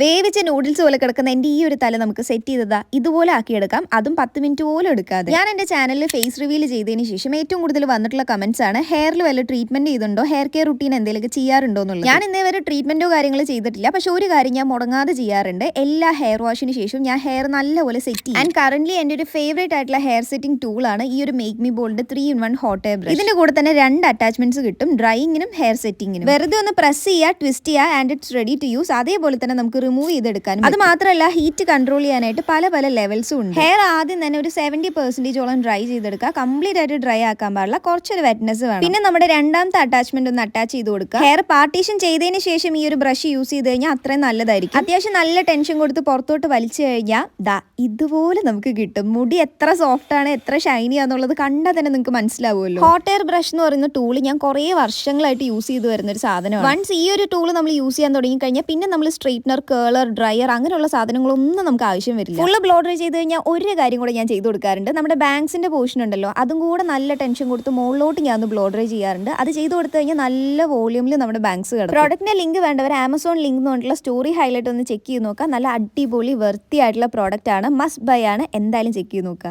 വേവിച്ച നൂഡിൽസ് പോലെ കിടക്കുന്ന എന്റെ ഈ ഒരു തല നമുക്ക് സെറ്റ് ചെയ്തതാ. ഇതുപോലെ ആക്കിയെടുക്കാം. അതും പത്ത് മിനിറ്റ് പോലും എടുക്കാതെ. ഞാൻ എന്റെ ചാനലിൽ ഫേസ് റിവീൽ ചെയ്തതിന് ശേഷം ഏറ്റവും കൂടുതൽ വന്നിട്ടുള്ള കമന്റ്സ് ആണ് ഹെയറിൽ വല്ല ട്രീറ്റ്മെന്റ് ചെയ്തുണ്ടോ ഹെയർ കെയർ റുട്ടീൻ എന്തെങ്കിലും ചെയ്യാറുണ്ടോ എന്നുള്ളത്. ഞാൻ ഇന്നേ വരെ ട്രീറ്റ്മെന്റോ കാര്യങ്ങളോ ചെയ്തിട്ടില്ല. പക്ഷെ ഒരു കാര്യം ഞാൻ മുടങ്ങാതെ ചെയ്യാറുണ്ട്. എല്ലാ ഹെയർ വാഷിന് ശേഷം ഞാൻ ഹെയർ നല്ലപോലെ സെറ്റ് ചെയ്യും. ആൻഡ് കറന്റ് എന്റെ ഒരു ഫേവറേറ്റ് ആയിട്ടുള്ള ഹെയർ സെറ്റിംഗ് ടൂൾ ആണ് ഈ ഒരു make me bold three in one hot hair brush ഇതിന്റെ കൂടെ തന്നെ രണ്ട് അറ്റാച്ച്മെന്റ്സ് കിട്ടും ഡ്രൈയിങ്ങിനും ഹെയർ സെറ്റിംഗിനും വെറുതെ ഒന്ന് പ്രസ് ചെയ്യുക ട്വിസ്റ്റ് ചെയ്യുക and it's ready to use അതേപോലെ തന്നെ നമുക്ക് റിമൂവ് ചെയ്തെടുക്കാനും അത് മാത്രമല്ല ഹീറ്റ് കൺട്രോൾ ചെയ്യാനായിട്ട് പല പല ലെവൽസും ഉണ്ട്. ഹെയർ ആദ്യം തന്നെ ഒരു സെവന്റി പെർസെന്റേജോളം ഡ്രൈ ചെയ്തെടുക്കുക. കംപ്ലീറ്റ് ആയിട്ട് ഡ്രൈ ആക്കാൻ പാടില്ല. കുറച്ചൊരു വെറ്റ്നസ് വേണം. പിന്നെ നമ്മുടെ രണ്ടാമത്തെ അറ്റാച്ച്മെന്റ് ഒന്ന് അറ്റാച്ച് ചെയ്ത് കൊടുക്കുക. ഹെയർ പാർട്ടീഷൻ ചെയ്തതിന് ശേഷം ഈ ഒരു ബ്രഷ് യൂസ് ചെയ്ത് കഴിഞ്ഞാൽ അത്രയും നല്ലതായിരിക്കും. അത്യാവശ്യം നല്ല ടെൻഷൻ കൊടുത്ത് പുറത്തോട്ട് വലിച്ചു കഴിഞ്ഞാൽ ദാ ഇതുപോലെ നമുക്ക് കിട്ടും. മുടി എത്ര സോഫ്റ്റ് ആണ് എത്ര ഷൈനി ആണെന്നുള്ളത് കണ്ടാൽ തന്നെ നിങ്ങൾക്ക് മനസ്സിലാവുമല്ലോ. ഹോട്ട് എയർ ബ്രഷ് എന്ന് പറയുന്ന ടൂൾ ഞാൻ കുറേ വർഷങ്ങളായിട്ട് യൂസ് ചെയ്ത് വരുന്ന ഒരു സാധനമാണ്. വൺസ് ഈ ഒരു ടൂൾ നമ്മൾ യൂസ് ചെയ്യാൻ തുടങ്ങി കഴിഞ്ഞാൽ പിന്നെ നമ്മൾ സ്ട്രെയിറ്റ്നർ കേളർ ഡ്രയർ അങ്ങനെയുള്ള സാധനങ്ങളൊന്നും നമുക്ക് ആവശ്യം വരില്ല. ഫുൾ ബ്ലോഡർ ചെയ്ത് കഴിഞ്ഞാൽ ഒരു കാര്യം കൂടെ ഞാൻ ചെയ്തു കൊടുക്കാറുണ്ട്. നമ്മുടെ ബാങ്ക്സിന്റെ പോർഷൻ ഉണ്ടല്ലോ അതും കൂടെ നല്ല ടെൻഷൻ കൊടുത്ത് മുകളിലോട്ട് ഞാൻ ഒന്ന് ബ്ലോഡർ ചെയ്യാറുണ്ട്. അത് ചെയ്തു കൊടുത്തു കഴിഞ്ഞാൽ നല്ല വോളൂമിൽ നമ്മുടെ ബാങ്ക്സ് കിടക്കും. പ്രോഡക്റ്റിന്റെ ലിങ്ക് വേണ്ടവർ ആമസോൺ ലിങ്ക് എന്ന് പറഞ്ഞിട്ടുള്ള സ്റ്റോറി ഹൈലൈറ്റ് ഒന്ന് ചെക്ക് ചെയ്ത് നോക്കാം. നല്ല അടിപൊളി വൃത്തിയായിട്ടുള്ള പ്രോഡക്റ്റ് ആണ് മസ്റ്റ് ബൈ ആണ്. എന്തായാലും ചെക്ക് ചെയ്ത് നോക്കുക